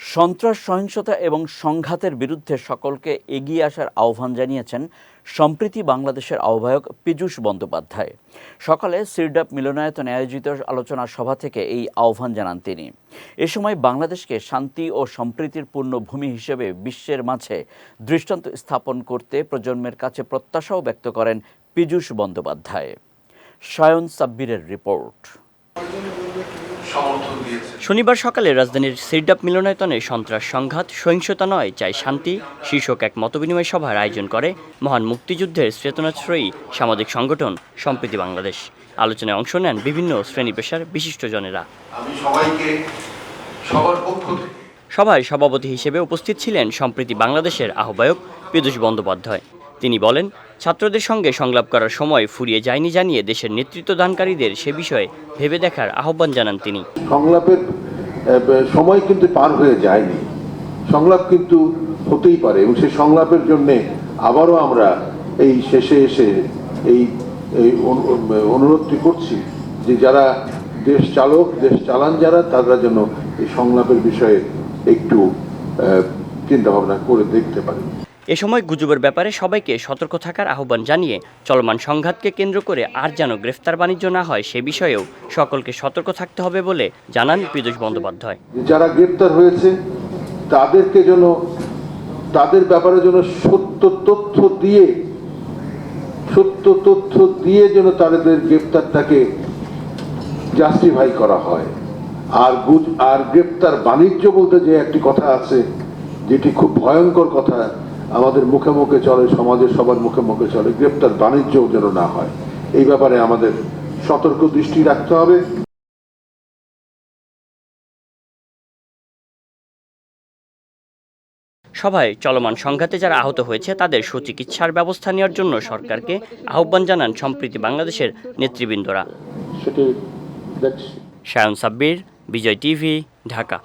সন্ত্রাস, সহিংসতা এবং সংঘাতের বিরুদ্ধে সকলকে এগিয়ে আসার আহ্বান জানিয়েছেন সম্প্রীতি বাংলাদেশের আহ্বায়ক পীযূষ বন্দ্যোপাধ্যায়। সকালে সিরডাপ মিলনায়তনে আয়োজিত আলোচনা সভা থেকে এই আহ্বান জানান তিনি। এ সময় বাংলাদেশকে শান্তি ও সম্প্রীতির পূর্ণ ভূমি হিসেবে বিশ্বের মাঝে দৃষ্টান্ত স্থাপন করতে প্রজন্মের কাছে প্রত্যাশাও ব্যক্ত করেন পীযূষ বন্দ্যোপাধ্যায়। সায়ন সাব্বিরের রিপোর্ট। শনিবার সকালে রাজধানীর সিরডাপ মিলনায়তনে সন্ত্রাস সংঘাত সহিংসতা নয় চাই শান্তি শীর্ষক এক মতবিনিময় সভার আয়োজন করে মহান মুক্তিযুদ্ধের চেতনাশ্রয়ী সামাজিক সংগঠন সম্প্রীতি বাংলাদেশ। আলোচনায় অংশ নেন বিভিন্ন শ্রেণি পেশার বিশিষ্টজনেরা আমি সবাইকে সবার পক্ষ থেকে সভায় সভাপতি হিসেবে উপস্থিত ছিলেন সম্প্রীতি বাংলাদেশের আহ্বায়ক পীযূষ বন্দ্যোপাধ্যায়। তিনি বলেন, ছাত্রদের সঙ্গে সংলাপ করার সময় ফুরিয়ে যায়নি জানিয়ে দেশের নেতৃত্ব দানকারীদের সে বিষয়ে ভেবে দেখার আহ্বান জানান তিনি। সংলাপের সময় কিন্তু পার হয়ে যায়নি। সংলাপ কিন্তু হতেই পারে এবং সেই সংলাপের জন্যে আবারও আমরা এই শেষে এসে এই এই অনু- অনুরোধটি করছি যে যারা দেশ চালক, দেশ চালান যারা, তারা যেন এই সংলাপের বিষয়ে একটু চিন্তা ভাবনা করে দেখতে পারে। এ সময় গুজবের ব্যাপারে সবাইকে সতর্ক থাকার আহ্বান জানিয়ে চলমান সংঘাতকে কেন্দ্র করে আর যেন গ্রেফতার বাণিজ্য না হয় সে বিষয়েও সকলকে সতর্ক থাকতে হবে বলে জানান পীযূষ বন্দ্যোপাধ্যায়। যারা গ্রেপ্তার হয়েছে, তাদেরকে যেন, তাদের ব্যাপারে যেন সত্য তথ্য দিয়ে, সত্য তথ্য দিয়ে যেন তাদের গ্রেপ্তারটাকে জাস্টিফাই করা হয়। আর গুজ, আর গ্রেপ্তার বাণিজ্য বলতে যে একটি কথা আছে, যেটি খুব ভয়ঙ্কর কথা আমাদের মুখে মুখে চলে সমাজের সবার মুখে মুখে চলে গ্রেপ্তার বাণিজ্যও যেন না হয়। এই ব্যাপারে আমাদের সতর্ক দৃষ্টি রাখতে হবে। সভায় চলমান সংঘাতে যারা আহত হয়েছে তাদের সুচিকিৎসার ব্যবস্থা নেওয়ার জন্য সরকারকে আহ্বান জানান সম্প্রীতি বাংলাদেশের নেতৃবৃন্দরা। সায়ন সাব্বির বিজয় টিভি ঢাকা।